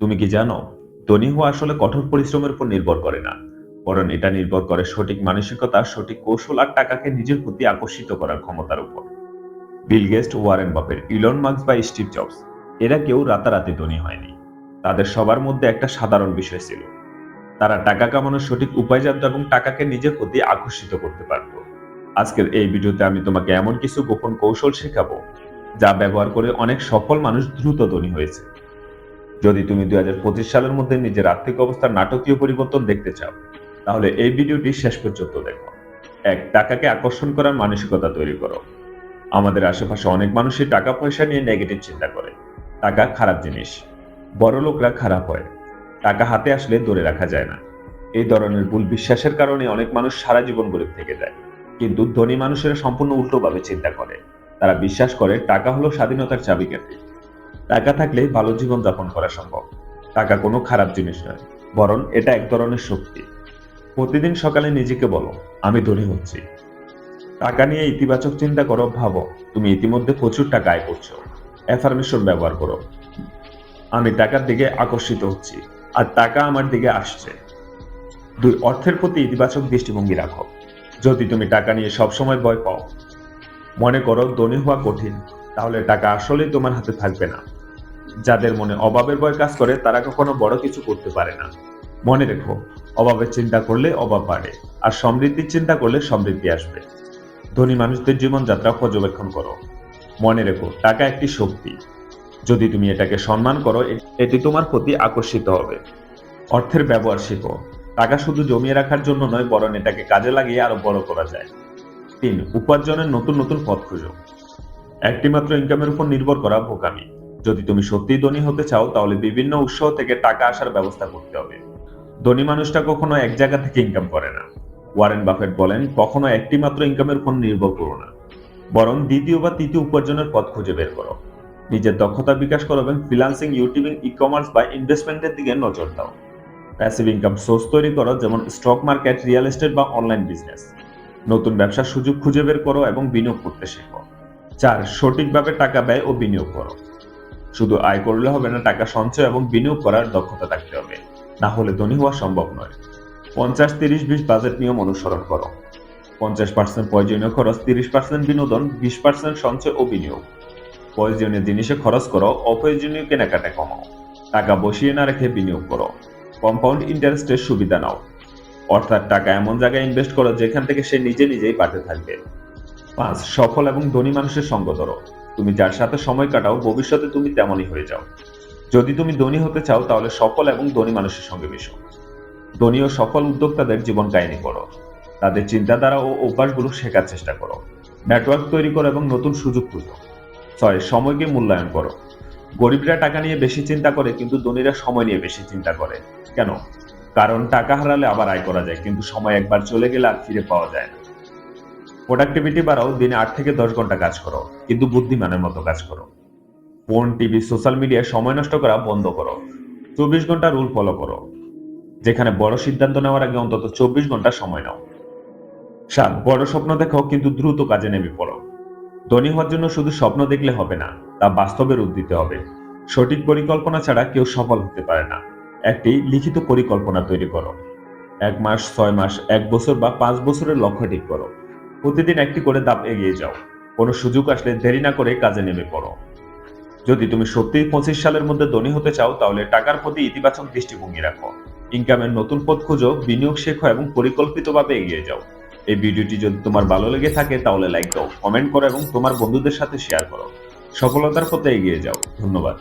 তুমি কি জানো, ধনী হওয়া আসলে কঠোর পরিশ্রমের উপর নির্ভর করে না। বরং এটা নির্ভর করে সঠিক মানসিকতা, সঠিক কৌশল আর টাকাকে নিজের প্রতি আকর্ষিত করার ক্ষমতার উপর। বিল গেস্ট ওয়ারেন বাপের ইলন মার্কস বা স্টিভ জবস, এরা কেউ রাতারাতি ধনী হয়নি। তাদের সবার মধ্যে একটা সাধারণ বিষয় ছিল। তারা টাকা কামানোর সঠিক উপায় জানত এবং টাকাকে নিজের প্রতি আকর্ষিত করতে পারত। আজকের এই ভিডিওতে আমি তোমাকে এমন কিছু গোপন কৌশল শেখাবো, যা ব্যবহার করে অনেক সফল মানুষ দ্রুত ধনী হয়েছে। যদি তুমি দুই পঁচিশ সালের মধ্যে নিজের আর্থিক অবস্থার নাটকীয় পরিবর্তন দেখতে চাও, তাহলে এই ভিডিওটি শেষ পর্যন্ত দেখো। এক টাকাকে আকর্ষণ করার মানসিকতা তৈরি করো। আমাদের আশেপাশে অনেক মানুষই টাকা পয়সা নিয়ে নেগেটিভ চিন্তা করে। টাকা খারাপ জিনিস। বড় লোকরা খারাপ হয়। টাকা হাতে আসলে ধরে রাখা যায় না। এই ধরনের ভুল বিশ্বাসের কারণে অনেক মানুষ সারা জীবন গরিব থেকে যায়। কিন্তু ধনী মানুষেরা সম্পূর্ণ উল্টোভাবে চিন্তা করে। তারা বিশ্বাস করে টাকা হলো স্বাধীনতার চাবিকাঠি। টাকা থাকলে ভালো জীবন যাপন করা সম্ভব। টাকা কোনো খারাপ জিনিস নয়, বরং এটা এক ধরনের শক্তি। প্রতিদিন সকালে নিজেকে বলো, আমি ধনী হচ্ছি। টাকা নিয়ে ইতিবাচক চিন্তা করো, ভাবো, তুমি ইতিমধ্যে প্রচুর টাকা আয় করছ। অ্যাফার্মেশন ব্যবহার করো। আমি টাকার দিকে আকর্ষিত হচ্ছি, আর টাকা আমার দিকে আসছে। দুই, অর্থের প্রতি ইতিবাচক দৃষ্টিভঙ্গি রাখো। যদি তুমি টাকা নিয়ে সবসময় ভয় পাও, মনে করো, ধনী হওয়া কঠিন, তাহলে টাকা আসলেই তোমার হাতে থাকবে না। যাদের মনে অভাবের ভয় কাজ করে, তারা কখনো বড় কিছু করতে পারে না। মনে রেখো, অভাবের চিন্তা করলে অভাব বাড়ে, আর সমৃদ্ধির চিন্তা করলে সমৃদ্ধি আসবে। ধনী মানুষদের জীবনযাত্রা পর্যবেক্ষণ করো। মনে রেখো, টাকা একটি শক্তি। যদি তুমি এটাকে সম্মান করো এটি তোমার প্রতি আকর্ষিত হবে। অর্থের ব্যবহার শেখো। টাকা শুধু জমিয়ে রাখার জন্য নয়, বরং এটাকে কাজে লাগিয়ে আরও বড় করা যায়। তিন, উপার্জনের নতুন নতুন পথ খুঁজো। একটিমাত্র ইনকামের উপর নির্ভর করা বোকামি যদি তুমি সত্যিই ধনী হতে চাও, তাহলে বিভিন্ন উৎস থেকে টাকা আসার ব্যবস্থা করতে হবে। ধনী মানুষটা কখনো এক জায়গা থেকে ইনকাম করে না। ওয়ারেন বাফেট বলেন, কখনো একটি মাত্র ইনকামের উপর নির্ভর করো না। বরং দ্বিতীয় বা তৃতীয় উপার্জনের পথ খুঁজে বের করো। নিজের দক্ষতা বিকাশ করো এবং ফ্রিলান্সিং ইউটিউবিং ই কমার্স বা ইনভেস্টমেন্টের দিকে নজর দাও। প্যাসিভ ইনকাম সোর্স তৈরি করো, যেমন স্টক মার্কেট রিয়েল এস্টেট বা অনলাইন বিজনেস নতুন ব্যবসার সুযোগ খুঁজে বের করো এবং বিনিয়োগ করতে শেখো। চার, সঠিকভাবে টাকা ব্যয় ও বিনিয়োগ করো। শুধু আয় করলে হবে না, টাকা সঞ্চয় এবং বিনিয়োগ করার দক্ষতা থাকতে হবে। না হলে ধনী হওয়া সম্ভব নয়। পঞ্চাশ, তিরিশ, বিশ বাজেট নিয়ম অনুসরণ করো। পঞ্চাশ পার্সেন্ট প্রয়োজনীয় খরচ, তিরিশ পার্সেন্ট বিনোদন, বিশ পার্সেন্ট সঞ্চয় ও বিনিয়োগ। প্রয়োজনীয় জিনিসে খরচ করো, অপ্রয়োজনীয় কেনাকাটা কমাও। টাকা বসিয়ে না রেখে বিনিয়োগ করো। কম্পাউন্ড ইন্টারেস্টের সুবিধা নাও। অর্থাৎ টাকা এমন জায়গায় ইনভেস্ট করো যেখান থেকে সে নিজে নিজেই পাঠে থাকবে। পাঁচ, সফল এবং ধনী মানুষের সঙ্গ ধরো। তুমি যার সাথে সময় কাটাও, ভবিষ্যতে তুমি তেমনই হয়ে যাও। যদি তুমি ধনী হতে চাও, তাহলে সফল এবং ধনী মানুষের সঙ্গে মিশো। ধনী ও সফল উদ্যোক্তাদের জীবন কাহিনী করো তাদের চিন্তাধারা ও অভ্যাসগুলো শেখার চেষ্টা করো। নেটওয়ার্ক তৈরি করো এবং নতুন সুযোগ খুঁজো। ছয়, সময়কে মূল্যায়ন করো। গরিবরা টাকা নিয়ে বেশি চিন্তা করে, কিন্তু ধনীরা সময় নিয়ে বেশি চিন্তা করে। কেন? কারণ টাকা হারালে আবার আয় করা যায়, কিন্তু সময় একবার চলে গেলে আর ফিরে পাওয়া যায় না। প্রোডাক্টিভিটি বাড়াও, দিনে আট থেকে দশ ঘণ্টা কাজ করো, কিন্তু বুদ্ধিমানের মতো কাজ করো। ফোন, টিভি, সোশ্যাল মিডিয়ায় সময় নষ্ট করা বন্ধ করো। চব্বিশ ঘণ্টা রুল ফলো করো। যেখানে বড় সিদ্ধান্ত নেওয়ার আগে অন্তত চব্বিশ ঘণ্টা সময় নাও। সাত, বড় স্বপ্ন দেখো, কিন্তু দ্রুত কাজে নেমে পড়ো। ধনী হওয়ার জন্য শুধু স্বপ্ন দেখলে হবে না, তা বাস্তবে রূপ দিতে হবে। সঠিক পরিকল্পনা ছাড়া কেউ সফল হতে পারে না। একটি লিখিত পরিকল্পনা তৈরি করো। এক মাস, ছয় মাস, এক বছর বা পাঁচ বছরের লক্ষ্য ঠিক করো। প্রতিদিন একটি করে ধাপ এগিয়ে যাও। কোনো সুযোগ আসলে দেরি না করে কাজে নেমে পড়ো। যদি তুমি সত্যিই পঁচিশ সালের মধ্যে ধনী হতে চাও, তাহলে টাকার প্রতি ইতিবাচক দৃষ্টিভঙ্গি রাখো। ইনকামের নতুন পথ খুঁজো, বিনিয়োগ শেখো এবং পরিকল্পিতভাবে এগিয়ে যাও। এই ভিডিওটি যদি তোমার ভালো লেগে থাকে, তাহলে লাইক দাও কমেন্ট করো এবং তোমার বন্ধুদের সাথে শেয়ার করো। সফলতার পথে এগিয়ে যাও। ধন্যবাদ।